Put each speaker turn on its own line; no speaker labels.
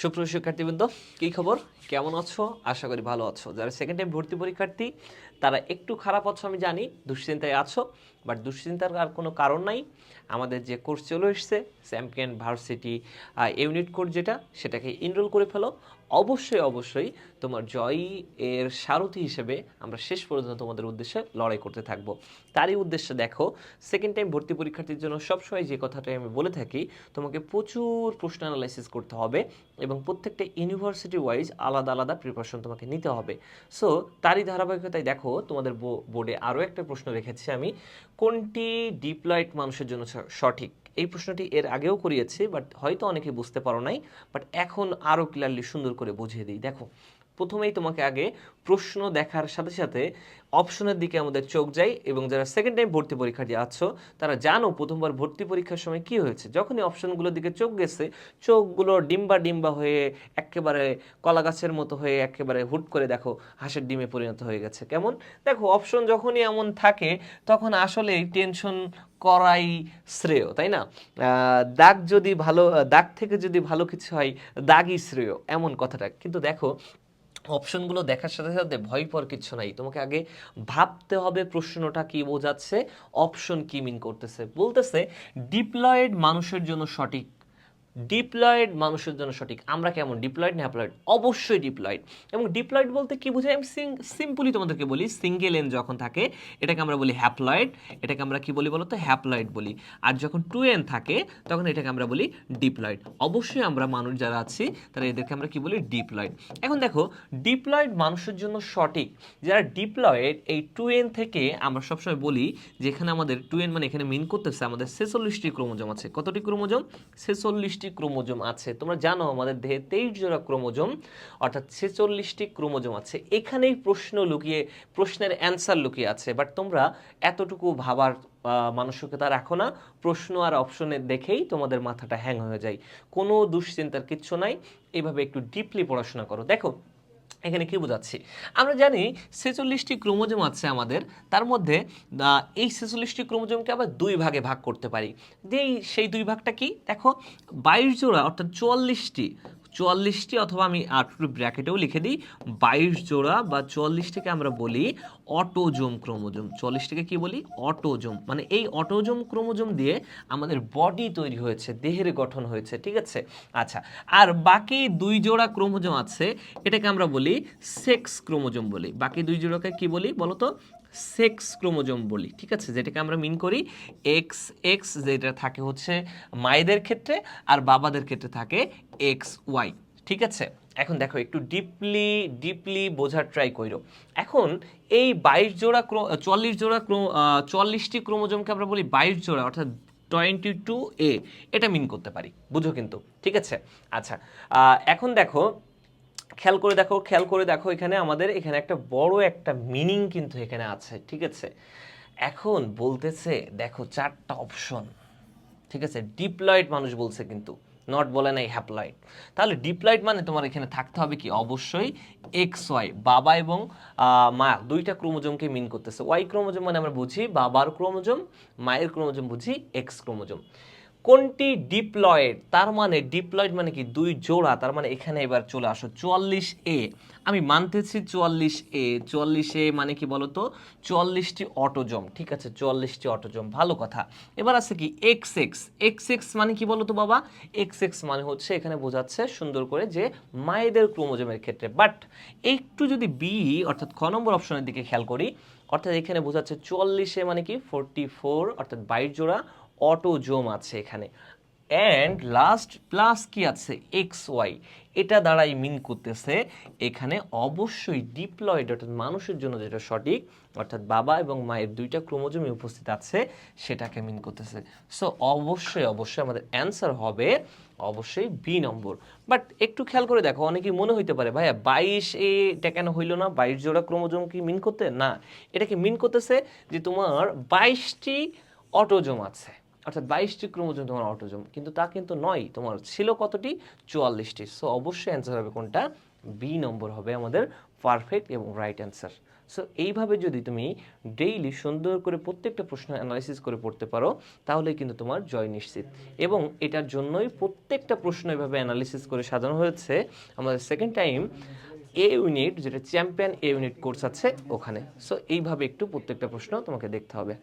সুপ্রিয় শিক্ষার্থীবৃন্দ, কী খবর? কেমন আছো? আশা করি ভালো আছো। যারা সেকেন্ড টাইম ভর্তি পরীক্ষার্থী, তারা একটু খারাপ আছো আমি জানি, দুশ্চিন্তায় আছো। বাট দুশ্চিন্তার আর কোনো কারণ নাই। আমাদের যে কোর্স চলে এসছে চ্যাম্পিয়ন ভার্সিটি ইউনিট কোর্স যেটা, সেটাকে ইনরোল করে ফেলো। অবশ্যই অবশ্যই তোমার জয়ী এর সারথি হিসেবে আমরা শেষ পর্যন্ত তোমাদের উদ্দেশ্যে লড়াই করতে থাকব। তারই উদ্দেশ্যে দেখো সেকেন্ড টাইম ভর্তি পরীক্ষার্থীর জন্য সবসময় যে কথাটাই আমি বলে থাকি, তোমাকে প্রচুর প্রশ্ন অ্যানালাইসিস করতে হবে এবং প্রত্যেকটা ইউনিভার্সিটি ওয়াইজ আলাদা আলাদা প্রিপারেশন তোমাকে নিতে হবে। সো তারই ধারাবাহিকতায় দেখো, তোমাদের বোর্ডে আরও একটা প্রশ্ন রেখেছি আমি। কোনটি ডিপ্লয়েড মানুষের জন্য সঠিক? এই প্রশ্নটি এর আগেও করিয়েছে, বাট হয়তো অনেকে বুঝতে পারো নাই, বাট এখন আরও ক্লিয়ারলি সুন্দর করে বুঝিয়ে দিই। দেখো প্রথমেই তোমাকে আগে প্রশ্ন দেখার সাথে সাথে অপশনের দিকে আমাদের চোখ যায় এবং যারা সেকেন্ড টাইম ভর্তি পরীক্ষার্থী আছো, তারা জানো প্রথমবার ভর্তি পরীক্ষার সময় কি হয়েছে। যখনই অপশনগুলোর দিকে চোখ গেছে, চোখগুলো ডিম্বা ডিম্বা হয়ে একেবারে কলা গাছের মতো হয়ে একেবারে হুট করে দেখো হাঁসের ডিমে পরিণত হয়ে গেছে। কেমন? দেখো অপশন যখনই এমন থাকে, তখন আসলে টেনশন করাই শ্রেয়, তাই না? দাগ যদি ভালো, দাগ থেকে যদি ভালো কিছু হয়, দাগই শ্রেয়, এমন কথাটা। কিন্তু দেখো অপশনগুলো দেখার সাথে সাথে ভয় পর কিছু নাই। তোমাকে আগে ভাবতে হবে প্রশ্নটা কি বোঝাচ্ছে অপশন কি মিন করতেছে। বলতেছে ডিপ্লয়েড মানুষের জন্য সঠিক ডিপ্লয়েড মানুষের জন্য সঠিক। আমরা কেমন? ডিপ্লয়েড না হ্যাপ্লয়েড অবশ্যই ডিপ্লয়েড এবং ডিপ্লয়েড বলতে কি বোঝায়? আমি সিম্পলি তোমাদেরকে বলি সিঙ্গেল এন যখন থাকে, এটাকে আমরা বলি হ্যাপ্লয়েড এটাকে আমরা কি বলি বলতো? হ্যাপ্লয়েড বলি। আর যখন টু এন থাকে, তখন এটাকে আমরা বলি ডিপ্লয়েড অবশ্যই আমরা মানুষ যারা আছি, তারা এদেরকে আমরা কি বলি? ডিপ্লয়েড এখন দেখো ডিপ্লয়েড মানুষের জন্য সঠিক। যারা ডিপ্লয়েড এই টু এন থেকে আমরা সবসময় বলি, যেখানে আমাদের টু এন মানে এখানে মিন করতেছে, আমাদের ছেচল্লিশটি ক্রোমোজোম আছে। কতটি ক্রোমোজোম? ছেচল্লিশটি ক্রোমোজোম আছে। তোমরা জানো আমাদের দেহে তেইশ জোড়া ক্রোমোজোম, অর্থাৎ ছেচল্লিশটি ক্রোমোজোম আছে। এখানেই প্রশ্ন লুকিয়ে, প্রশ্নের অ্যান্সার লুকিয়ে আছে। বাট তোমরা এতটুকু ভাবার মানসিকতা রাখো না। প্রশ্ন আর অপশনে দেখেই তোমাদের মাথাটা হ্যাং হয়ে যায়। কোনো দুশ্চিন্তার কিচ্ছু নাই। এভাবে একটু ডিপলি পড়াশোনা করো। দেখো এখানে কি বোঝাচ্ছি? আমরা জানি ছেচল্লিশটি ক্রোমোজোম আছে আমাদের, তার মধ্যে এই ছেচল্লিশটি ক্রোমোজোমকে আবার দুই ভাগে ভাগ করতে পারি। যেই, সেই দুই ভাগটা কি? দেখো, বাইশ জোড়া, অর্থাৎ চুয়াল্লিশটি চুয়াল্লিশটি অথবা আমি একটু ব্র্যাকেটেও লিখে দিই, বাইশ জোড়া বা চুয়াল্লিশটিকে আমরা বলি অটোজোম ক্রোমোজোম। চুয়াল্লিশটিকে কি বলি? অটোজোম। মানে এই অটোজোম ক্রোমোজোম দিয়ে আমাদের বডি তৈরি হয়েছে, দেহের গঠন হয়েছে, ঠিক আছে? আচ্ছা আর বাকি দুই জোড়া ক্রোমোজোম আছে, এটাকে আমরা বলি সেক্স ক্রোমোজোম বলি। বাকি দুই জোড়াকে কি বলি বলো তো সেক্স ক্রোমোজোম বলি, ঠিক আছে? যেটাকে আমরা মিন করি এক্স এক্স যেটা থাকে হচ্ছে মায়েদের ক্ষেত্রে আর বাবাদের ক্ষেত্রে থাকে এক্স ওয়াই ঠিক আছে? এখন দেখো, একটু ডিপলি ডিপলি বোঝার ট্রাই করো এখন এই বাইশ জোড়া ক্রো, চল্লিশ জোড়া ক্রো চল্লিশটি ক্রোমোজোমকে আমরা বলি বাইশ জোড়া, অর্থাৎ টোয়েন্টি টু এ এটা মিন করতে পারি, বুঝো কিন্তু, ঠিক আছে? আচ্ছা এখন দেখো খেয়াল করে দেখো, খেয়াল করে দেখো এখানে আমাদের এখানে একটা বড় একটা মিনিং কিন্তু এখানে আছে, ঠিক আছে? এখন বলতেছে, দেখো চারটা অপশন ঠিক আছে? ডিপ্লয়েড মানুষ বলছে কিন্তু নট বলে নাই হ্যাপ্লয়েড তাহলে ডিপ্লয়েড মানে তোমার এখানে থাকতে হবে কি? অবশ্যই এক্স ওয়াই বাবা এবং মা, দুইটা ক্রোমোজোমকে মিন করতেছে। ওয়াই ক্রোমোজোম মানে আমরা বুঝি বাবার ক্রোমোজোম, মায়ের ক্রোমোজোম বুঝি এক্স ক্রোমোজোম। কোনটি ডিপ্লয়েড তার মানে ডিপ্লয়েড মানে কি? দুই জোড়া, তার মানে এখানে এবার চলে আসো। চুয়াল্লিশ এ আমি মানতেছি চুয়াল্লিশ এ চুয়াল্লিশ এ মানে কি বলতো? চুয়াল্লিশটি অটোজম ঠিক আছে, চুয়াল্লিশটি অটোজম ভালো কথা। এবার আছে কি? এক্স এক্স এক্স এক্স মানে কি বলতো বাবা? এক্স এক্স মানে হচ্ছে এখানে বোঝাচ্ছে সুন্দর করে যে মায়েদের ক্রোমোজোমের ক্ষেত্রে। বাট একটু যদি বি অর্থাৎ খ নম্বর অপশনের দিকে খেয়াল করি, অর্থাৎ এখানে বোঝাচ্ছে চুয়াল্লিশে মানে কি? ফোরটি ফোর অর্থাৎ বাইশ জোড়া। অটোজোম আছে এখানে। অ্যান্ড লাস্ট প্লাস কি আছে? এক্স ওয়াই এটা দ্বারাই মিন করতেছে এখানে অবশ্যই ডিপ্লয়েড অর্থাৎ মানুষের জন্য যেটা সঠিক, অর্থাৎ বাবা এবং মায়ের দুইটা ক্রোমোজোমে উপস্থিত আছে, সেটাকে মিন করতেছে। সো অবশ্যই অবশ্যই আমাদের অ্যান্সার হবে অবশ্যই বি নম্বর। বাট একটু খেয়াল করে দেখো, অনেকেই মনে হইতে পারে, ভাইয়া, বাইশ এটা কেন হইল না? বাইশ জোড়া ক্রোমোজোম কি মিন করতে? না। এটাকে মিন করতেছে যে তোমার বাইশটি অটোজোম আছে। অর্থাৎ বাইশটি ক্রোমোজোম তোমার অটোজোম, কিন্তু তা কিন্তু নয়, তোমার ছিল কতটি? চুয়াল্লিশটি। সো অবশ্যই অ্যান্সার হবে কোনটা? বি নম্বর হবে আমাদের পারফেক্ট এবং রাইট অ্যান্সার সো এইভাবে যদি তুমি ডেইলি সুন্দর করে প্রত্যেকটা প্রশ্ন অ্যানালাইসিস করে পড়তে পারো তাহলে কিন্তু তোমার জয় নিশ্চিত। এবং এটার জন্যই প্রত্যেকটা প্রশ্ন এভাবে অ্যানালিসিস করে সাজানো হয়েছে। আমাদের সেকেন্ড টাইম এ ইউনিট যেটা চ্যাম্পিয়ন এ ইউনিট কোর্স আছে, ওখানে। সো এইভাবে একটু প্রত্যেকটা প্রশ্ন তোমাকে দেখতে হবে।